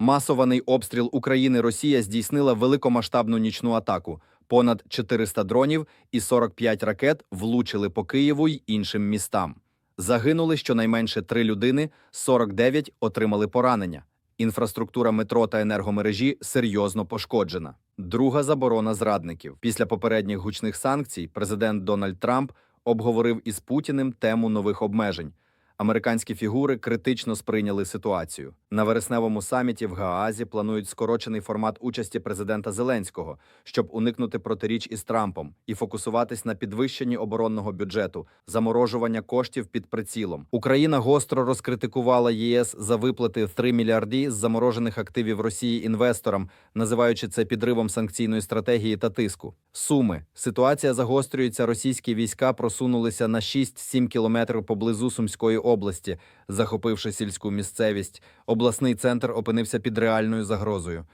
Масований обстріл України Росія здійснила великомасштабну нічну атаку. Понад 400 дронів і 45 ракет влучили по Києву й іншим містам. Загинули щонайменше три людини, 49 отримали поранення. Інфраструктура метро та енергомережі серйозно пошкоджена. Друга заборона зрадників. Після попередніх гучних санкцій президент Дональд Трамп обговорив із Путіним тему нових обмежень. Американські фігури критично сприйняли ситуацію. На вересневому саміті в Гаазі планують скорочений формат участі президента Зеленського, щоб уникнути протиріч із Трампом і фокусуватись на підвищенні оборонного бюджету, заморожування коштів під прицілом. Україна гостро розкритикувала ЄС за виплати в 3 мільярди з заморожених активів Росії інвесторам, називаючи це підривом санкційної стратегії та тиску. Суми ситуація загострюється. Російські війська просунулися на 6-7 кілометрів поблизу Сумської області, захопивши сільську місцевість. Обласний центр опинився під реальною загрозою.